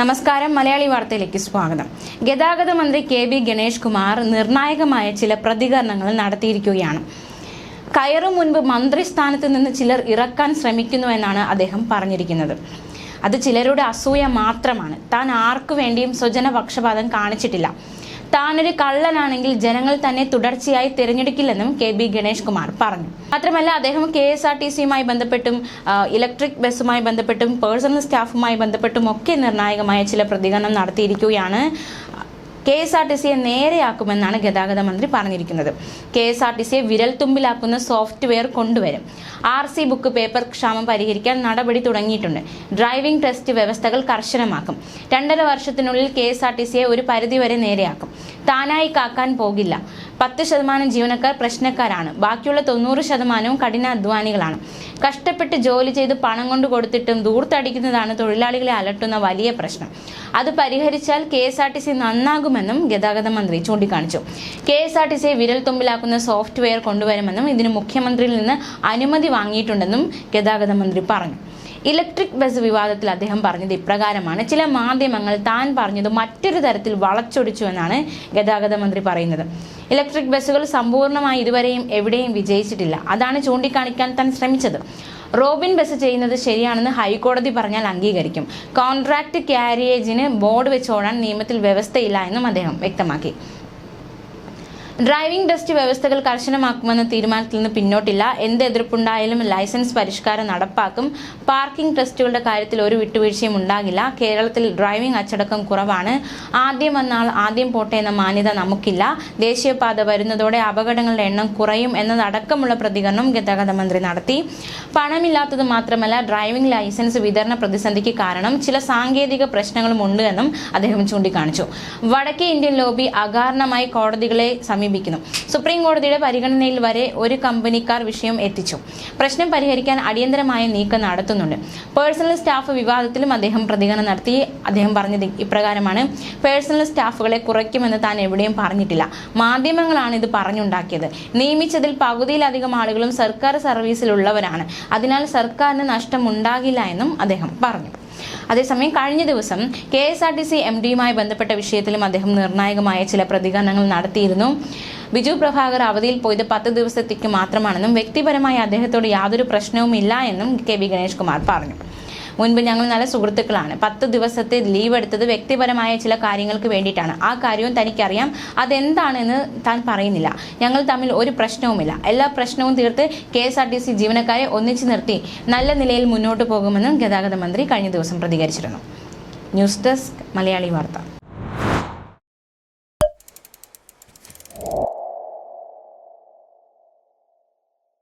നമസ്കാരം മലയാളി വാർത്തയിലേക്ക് സ്വാഗതം. ഗതാഗത മന്ത്രി കെ ബി ഗണേഷ് കുമാർ നിർണായകമായ ചില പ്രതികരണങ്ങൾ നടത്തിയിരിക്കുകയാണ്. കയറും മുൻപ് മന്ത്രിസ്ഥാനത്ത് നിന്ന് ചിലർ ഇറക്കാൻ ശ്രമിക്കുന്നുവെന്നാണ് അദ്ദേഹം പറഞ്ഞിരിക്കുന്നത്. അത് ചിലരുടെ അസൂയ മാത്രമാണ്. താൻ ആർക്കു വേണ്ടിയും സ്വജന പക്ഷപാതം കാണിച്ചിട്ടില്ല. താനൊരു കള്ളനാണെങ്കിൽ ജനങ്ങൾ തന്നെ തുടർച്ചയായി തിരഞ്ഞെടുക്കില്ലെന്നും കെ ബി ഗണേഷ് കുമാർ പറഞ്ഞു. മാത്രമല്ല അദ്ദേഹം കെ എസ് ആർ ടി സിയുമായി ബന്ധപ്പെട്ടും ഇലക്ട്രിക് ബസ്സുമായി ബന്ധപ്പെട്ടും പേഴ്സണൽ സ്റ്റാഫുമായി ബന്ധപ്പെട്ടും ഒക്കെ നിർണായകമായ ചില പ്രതികരണം നടത്തിയിരിക്കുകയാണ്. കെ എസ് ആർ ടി സിയെ നേരെയാക്കുമെന്നാണ് ഗതാഗത മന്ത്രി പറഞ്ഞിരിക്കുന്നത്. കെ എസ് ആർ ടി സിയെ വിരൽത്തുമ്പിലാക്കുന്ന സോഫ്റ്റ്വെയർ കൊണ്ടുവരും. ആർ സി ബുക്ക് പേപ്പർ ക്ഷാമം പരിഹരിക്കാൻ നടപടി തുടങ്ങിയിട്ടുണ്ട്. ഡ്രൈവിംഗ് ടെസ്റ്റ് വ്യവസ്ഥകൾ കർശനമാക്കും. രണ്ടര വർഷത്തിനുള്ളിൽ കെ എസ് ആർ ടി സിയെ ഒരു പരിധിവരെ നേരെയാക്കും. താനായി കാക്കാൻ പോകില്ല. പത്ത് ശതമാനം ജീവനക്കാർ പ്രശ്നക്കാരാണ്. ബാക്കിയുള്ള തൊണ്ണൂറ് ശതമാനവും കഠിനാധ്വാനികളാണ് കഷ്ടപ്പെട്ട് ജോലി ചെയ്ത് പണം കൊണ്ട് കൊടുത്തിട്ടും ദൂർത്തടിക്കുന്നതാണ് തൊഴിലാളികളെ അലട്ടുന്ന വലിയ പ്രശ്നം. അത് പരിഹരിച്ചാൽ K S R T C നന്നാകുമെന്നും ഗതാഗത മന്ത്രി ചൂണ്ടിക്കാണിച്ചു. കെ എസ് ആർ ടി സിയെ വിരൽ തുമ്പിലാക്കുന്ന സോഫ്റ്റ്വെയർ കൊണ്ടുവരുമെന്നും ഇതിന് മുഖ്യമന്ത്രിയിൽ നിന്ന് അനുമതി വാങ്ങിയിട്ടുണ്ടെന്നും ഗതാഗത മന്ത്രി പറഞ്ഞു. ഇലക്ട്രിക് ബസ് വിവാദത്തിൽ അദ്ദേഹം പറഞ്ഞത് ഇപ്രകാരമാണ്. ചില മാധ്യമങ്ങൾ താൻ പറഞ്ഞത് മറ്റൊരു തരത്തിൽ വളച്ചൊടിച്ചു എന്നാണ് ഗതാഗത മന്ത്രി പറയുന്നത്. ഇലക്ട്രിക് ബസ്സുകൾ സമ്പൂർണമായി ഇതുവരെയും എവിടെയും വിജയിച്ചിട്ടില്ല. അതാണ് ചൂണ്ടിക്കാണിക്കാൻ താൻ ശ്രമിച്ചത്. റോബിൻ ബസ് ചെയ്യുന്നത് ശരിയാണെന്ന് ഹൈക്കോടതി പറഞ്ഞാൽ അംഗീകരിക്കും. കോൺട്രാക്ട് ക്യാരിയേജിന് ബോർഡ് വെച്ചോടാൻ നിയമത്തിൽ വ്യവസ്ഥയില്ല എന്നും അദ്ദേഹം വ്യക്തമാക്കി. ഡ്രൈവിംഗ് ടെസ്റ്റ് വ്യവസ്ഥകൾ കർശനമാക്കുമെന്ന തീരുമാനത്തിൽ നിന്ന് പിന്നോട്ടില്ല. എന്ത് എതിർപ്പുണ്ടായാലും ലൈസൻസ് പരിഷ്കാരം നടപ്പാക്കും. പാർക്കിംഗ് ടെസ്റ്റുകളുടെ കാര്യത്തിൽ ഒരു വിട്ടുവീഴ്ചയും ഉണ്ടാകില്ല. കേരളത്തിൽ ഡ്രൈവിംഗ് അച്ചടക്കം കുറവാണ്. ആദ്യം വന്നാൽ ആദ്യം പോട്ടെ എന്ന മാന്യത നമുക്കില്ല. ദേശീയപാത വരുന്നതോടെ അപകടങ്ങളുടെ എണ്ണം കുറയും എന്നതടക്കമുള്ള പ്രതികരണം ഗതാഗത മന്ത്രി നടത്തി. പണമില്ലാത്തത് മാത്രമല്ല ഡ്രൈവിംഗ് ലൈസൻസ് വിതരണ പ്രതിസന്ധിക്ക് കാരണം ചില സാങ്കേതിക പ്രശ്നങ്ങളും ഉണ്ട് എന്നും അദ്ദേഹം ചൂണ്ടിക്കാണിച്ചു. വടക്കേ ഇന്ത്യൻ ലോബി അകാരണമായി കോടതികളെ സമീപിക്കുന്നു. സുപ്രീം കോടതിയുടെ പരിഗണനയിൽ വരെ ഒരു കമ്പനിക്കാർ വിഷയം എത്തിച്ചു. പ്രശ്നം പരിഹരിക്കാൻ അടിയന്തരമായ നീക്കം നടത്തുന്നുണ്ട്. പേഴ്സണൽ സ്റ്റാഫ് വിവാദത്തിലും അദ്ദേഹം പ്രതികരണം നടത്തി. അദ്ദേഹം പറഞ്ഞത് ഇപ്രകാരമാണ്. പേഴ്സണൽ സ്റ്റാഫുകളെ കുറയ്ക്കുമെന്ന് താൻ എവിടെയും പറഞ്ഞിട്ടില്ല. മാധ്യമങ്ങളാണ് ഇത് പറഞ്ഞുണ്ടാക്കിയത്. നിയമിച്ചതിൽ പകുതിയിലധികം ആളുകളും സർക്കാർ സർവീസിലുള്ളവരാണ്. അതിനാൽ സർക്കാരിന് നഷ്ടമുണ്ടാകില്ല എന്നും അദ്ദേഹം പറഞ്ഞു. അതേസമയം കഴിഞ്ഞ ദിവസം K S R T C M ഡിയുമായി ബന്ധപ്പെട്ട വിഷയത്തിലും അദ്ദേഹം നിർണായകമായ ചില പ്രതികരണങ്ങൾ നടത്തിയിരുന്നു. ബിജു പ്രഭാകർ അവധിയിൽ പോയത് പത്ത് ദിവസത്തേക്ക് മാത്രമാണെന്നും വ്യക്തിപരമായി അദ്ദേഹത്തോട് യാതൊരു പ്രശ്നവുമില്ല എന്നും കെ വി ഗണേഷ് കുമാർ പറഞ്ഞു. മുൻപ് ഞങ്ങൾ നല്ല സുഹൃത്തുക്കളാണ്. പത്ത് ദിവസത്തെ ലീവ് എടുത്തത് വ്യക്തിപരമായ ചില കാര്യങ്ങൾക്ക് വേണ്ടിയിട്ടാണ്. ആ കാര്യവും തനിക്കറിയാം. അതെന്താണെന്ന് താൻ പറയുന്നില്ല. ഞങ്ങൾ തമ്മിൽ ഒരു പ്രശ്നവുമില്ല. എല്ലാ പ്രശ്നവും തീർത്ത് K S R T C ജീവനക്കാരെ ഒന്നിച്ചു നിർത്തി നല്ല നിലയിൽ മുന്നോട്ട് പോകുമെന്നും ഗതാഗത മന്ത്രി കഴിഞ്ഞ ദിവസം പ്രതികരിച്ചിരുന്നു. ന്യൂസ് ഡെസ്ക് മലയാളി വാർത്ത.